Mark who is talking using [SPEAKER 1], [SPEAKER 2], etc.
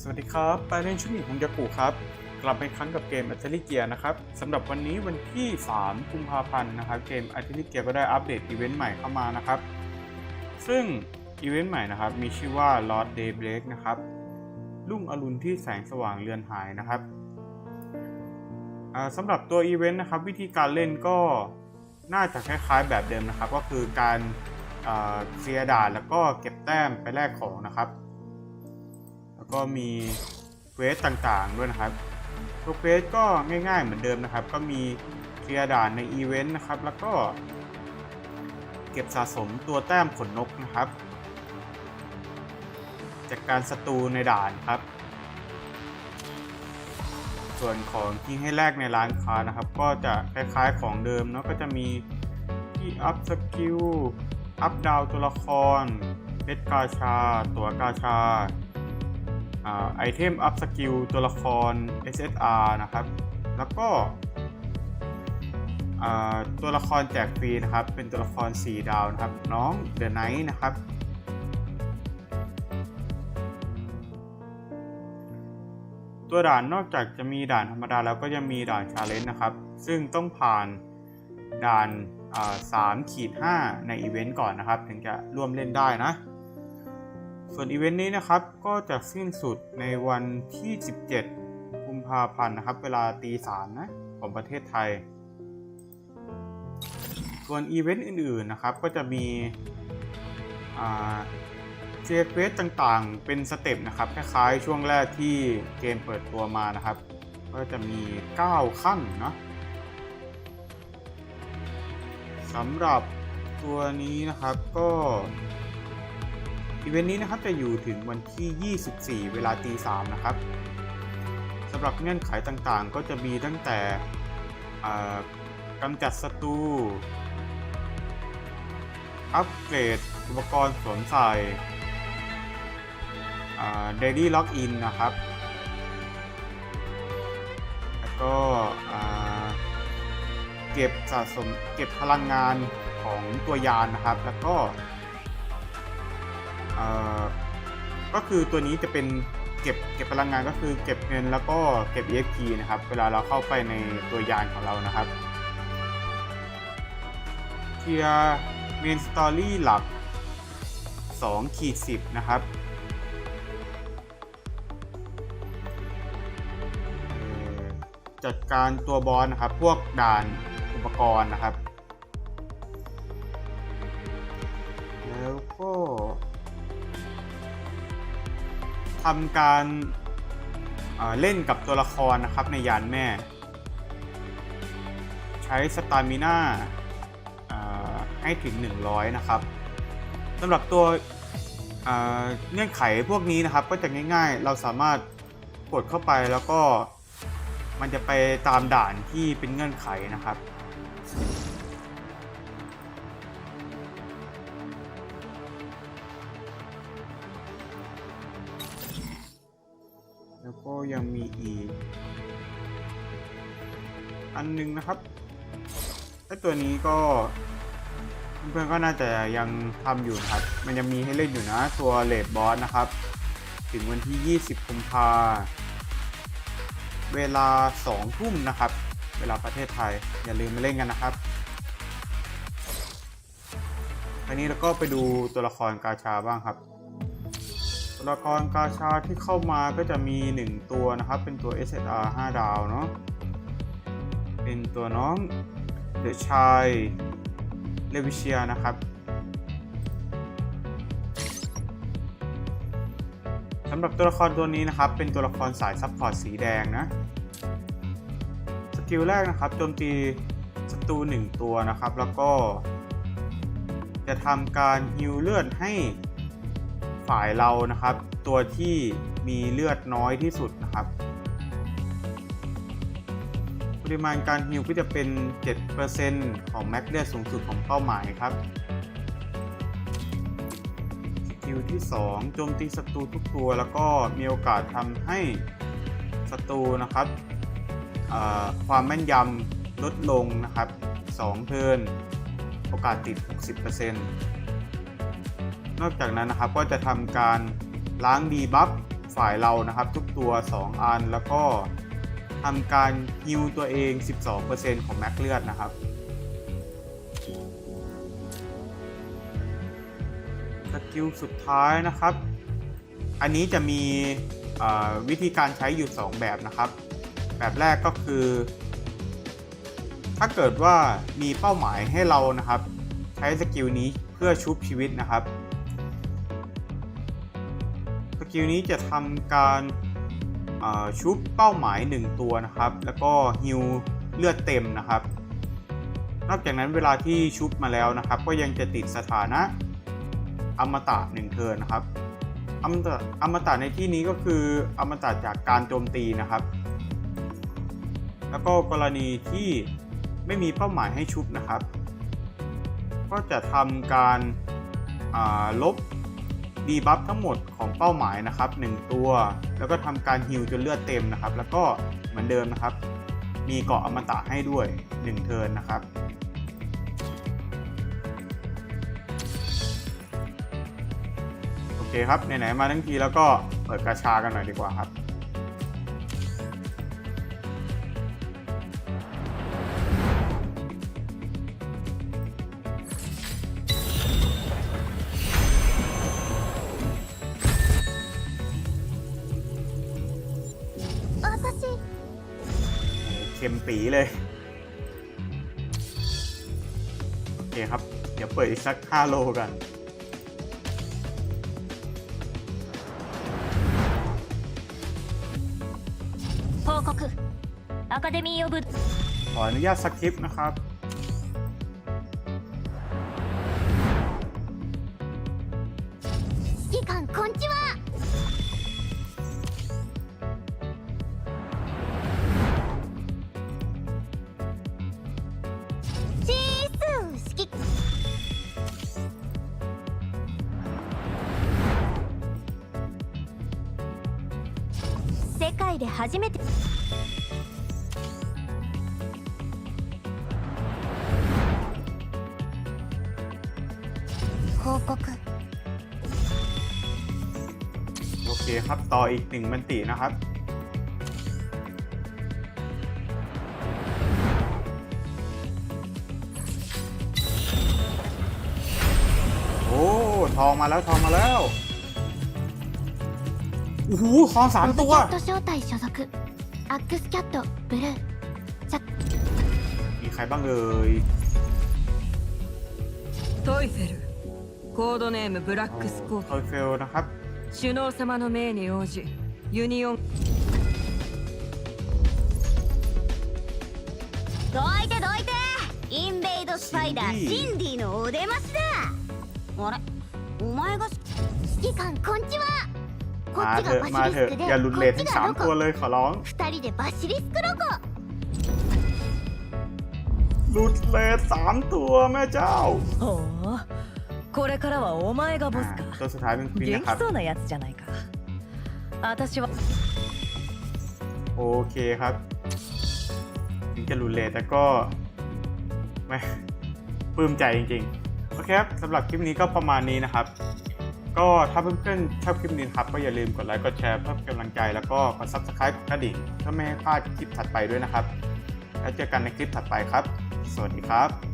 [SPEAKER 1] สวัสดีครับปเล่นชุดหมีของยากุครับ กลับมาครั้งกับเกมอั t เ l เกียนะครับสำหรับวันนี้วันที่ 3 กุมภาพันธ์นะครับ เกมอั t เ l เกียก็ได้อัปเดตอีเวนต์ใหม่เข้ามานะครับ ซึ่งอีเวนต์ใหม่นะครับ มีชื่อว่า Lost Daybreak นะครับ รุ่งอรุณที่แสงสว่างเลือนหายนะครับสำหรับตัวอีเวนต์นะครับ วิธีการเล่นก็น่าจะคล้ายๆแบบเดิมนะครับ ก็คือการเคลียร์ด่านแล้วก็เก็บแต้มไปแลกของนะครับ ก็มีเควสต่างๆด้วยนะครับตัวเควสก็ง่ายๆเหมือนเดิมนะครับ ก็มีเคลียร์ด่านในอีเวนต์นะครับ แล้วก็เก็บสะสมตัวแต้มขนนกนะครับ จากการศัตรูในด่านครับ ส่วนของที่ให้แลกในร้านค้านะครับ ก็จะคล้ายๆของเดิมเนาะก็จะมีที่อัพสกิลอัพดาวตัวละครเพชรกาชา ตัวกาชา ไอเทมอัพสกิลตัวละคร SSR นะครับ แล้วก็ตัวละครแจกฟรีนะครับ เป็นตัวละคร 4 ดาวนะครับ น้องเดอะไนท์นะครับ ตัวด่านนอกจากจะมีด่านธรรมดาแล้วก็ยังมีด่านชาเลนจ์นะครับ ซึ่งต้องผ่านด่านสามขีดห้าในอีเวนต์ก่อนนะครับ ถึงจะร่วมเล่นได้นะ ส่วนอีเวนต์นี้นะครับก็จะสิ้นสุดในวันที่ 17 กุมภาพันธ์นะครับ เวลาตีสามนะของประเทศไทย ส่วนอีเวนต์อื่นๆนะครับก็จะมีเจเวสต่างๆ เป็นสเต็ปนะครับคล้ายๆช่วงแรกที่เกมเปิดตัวมานะครับ ก็จะมี 9 ขั้นเนาะสำหรับตัวนี้นะครับก็ อีเวนต์นี้นะครับจะอยู่ถึงวันที่ 24 เวลาตี3นะครับสำหรับเงื่อนไขต่างๆ ก็จะมีตั้งแต่กำจัดศัตรูอัปเกรดอุปกรณ์สวมใส่เดลี่ล็อกอินนะครับ แล้วก็เก็บสะสมเก็บพลังงานของตัวยานนะครับ แล้วก็ ก็คือตัวนี้จะเป็นเก็บเก็บพลังงานก็คือเก็บเงินแล้วก็เก็บ EXP นะครับ เวลาเราเข้าไปในตัวยานของเรานะครับเทียเมนสตอรี่หลัก2ขีด10 นะครับ จัดการตัวบอสนะครับ พวกด่านอุปกรณ์นะครับ ทำการเล่นกับตัวละครนะครับในยานแม่ ใช้สตามิน่าให้ถึง 100 นะครับสำหรับตัวเงื่อนไขพวกนี้นะครับก็จะง่ายๆ เราสามารถกดเข้าไปแล้วก็มันจะไปตามด่านที่เป็นเงื่อนไขนะครับ ก็ยังมีอีก อันนึงนะครับไอตัวนี้ก็เพื่อนๆก็น่าจะยังทำอยู่ครับ มันยังมีให้เล่นอยู่นะ ตัวเลดบอสนะครับ ถึงวันที่ 20กุมภาเวลา 2 ทุ่มนะครับ เวลาประเทศไทย อย่าลืมมาเล่นกันนะครับทีนี้เราก็ไปดูตัวละครกาชาบ้างครับ ตัวละครกาชาที่เข้ามาก็จะมี 1 ตัวนะครับ เป็นตัว SSR 5 ดาวเนาะเป็นตัวน้องเดชายเลวิเชียนะครับสำหรับตัวละครตัวนี้นะครับ เป็นตัวละครสายซัพพอร์ตสีแดงนะสกิลแรกนะครับโจมตีศัตรูหนึ่งตัวนะครับ แล้วก็ จะทำการฮิวเลือดให้ ฝ่ายเรานะครับ ตัวที่มีเลือดน้อยที่สุดนะครับ ปริมาณการฮิวก็จะเป็น 7%ของแม็กเลือดสูงสุดของเป้าหมายครับสกิลที่ 2 โจมตีศัตรูทุกตัว แล้วก็มีโอกาสทำให้ศัตรูนะครับ ความแม่นยำลดลงนะครับ 2 เทิร์นโอกาสติด 60% นอกจากนั้นนะครับก็จะทำการล้างดีบัฟฝ่ายเรานะครับ ทุกตัว 2 อันแล้วก็ทำการฮิวตัวเอง 12%ของแม็กเลือดนะครับสกิลสุดท้ายนะครับ อันนี้จะมีวิธีการใช้อยู่ 2 แบบนะครับ แบบแรกก็คือ ถ้าเกิดว่ามีเป้าหมายให้เรานะครับ ใช้สกิลนี้เพื่อชุบชีวิตนะครับ กิลนี้จะทำการชุบเป้าหมาย 1 ตัวนะครับ แล้วก็ฮิวเลือดเต็มนะครับ นอกจากนั้นเวลาที่ชุบมาแล้วนะครับ ก็ยังจะติดสถานะอมตะหนึ่งเทิร์นนะครับอมตะอมตะในที่นี้ก็คืออมตะจากการโจมตีนะครับ แล้วก็กรณีที่ไม่มีเป้าหมายให้ชุบนะครับ ก็จะทำการาลบ ดีบัฟทั้งหมดของเป้าหมายนะครับ 1 ตัว แล้วก็ทำการฮิลจนเลือดเต็มนะครับ แล้วก็เหมือนเดิมนะครับ มีเกาะอมตะให้ด้วย 1 เทิร์นนะครับโอเคครับไหนๆมาทั้งทีแล้วก็เปิดกระชากันหน่อยดีกว่าครับ ค็มปีเลย โอเคครับ เดี๋ยวเปิดอีกสัก 5 โลกัน ขออนุญาตสักคลิปนะครับ
[SPEAKER 2] 世界で初めて報告
[SPEAKER 1] โอเคครับ ต่ออีกหนึ่งมันตินะครับ โอ้ ทองมาแล้ว ทองมาแล้ว โ อ้โห ทองสาม
[SPEAKER 2] ロブ
[SPEAKER 1] ตัว
[SPEAKER 2] キャット招待所属アックスキャットブルー
[SPEAKER 1] มีใครบ้างเอ่ย
[SPEAKER 3] トイフェルコードネームブラッ
[SPEAKER 1] โอ้
[SPEAKER 3] クスコー
[SPEAKER 1] ทอยเฟลนะครับ
[SPEAKER 3] プ首脳様の命に応じユニオン
[SPEAKER 2] どいてどいてインベイドスパイダー
[SPEAKER 1] シンディ
[SPEAKER 2] シンディのお出ましだあれお前が指揮官こんちはこ
[SPEAKER 1] มา
[SPEAKER 2] っち
[SPEAKER 1] เถ
[SPEAKER 2] が
[SPEAKER 1] อะ
[SPEAKER 2] バ
[SPEAKER 1] มา
[SPEAKER 2] シ
[SPEAKER 1] เถ
[SPEAKER 2] リ
[SPEAKER 1] อะ
[SPEAKER 2] スクで
[SPEAKER 1] อย่าหลุด
[SPEAKER 2] こ
[SPEAKER 1] เลท
[SPEAKER 2] っ
[SPEAKER 1] ทั้
[SPEAKER 2] ち
[SPEAKER 1] งสาม
[SPEAKER 2] が
[SPEAKER 1] ตัว
[SPEAKER 2] ロコ
[SPEAKER 1] เลยขอร้อง
[SPEAKER 2] 二人でバシリスクロコ
[SPEAKER 1] หลุดเลทสามตัวแม่เจ้า
[SPEAKER 4] ほうこれからはお前がボス
[SPEAKER 1] อ่า
[SPEAKER 4] か
[SPEAKER 1] ตัวสุดท้ายเป็นควิน
[SPEAKER 4] 元
[SPEAKER 1] นะครับ
[SPEAKER 4] 気そうなやつじゃないか私は
[SPEAKER 1] โอเคครับ ถึงจะหลุดเลทแต่ก็ไม่ปลื้มใจจริงๆ โอเคครับสำหรับคลิปนี้ก็ประมาณนี้นะครับ ก็ถ้าเพื่อนๆชอบคลิปนี้ครับก็อย่าลืมกดไลค์กดแชร์เพื่อเป็นกำลังใจ แล้วก็กด subscribe กดกระดิ่งเพื่อไม่ให้พลาดคลิปถัดไปด้วยนะครับ แล้วเจอกันในคลิปถัดไปครับ สวัสดีครับ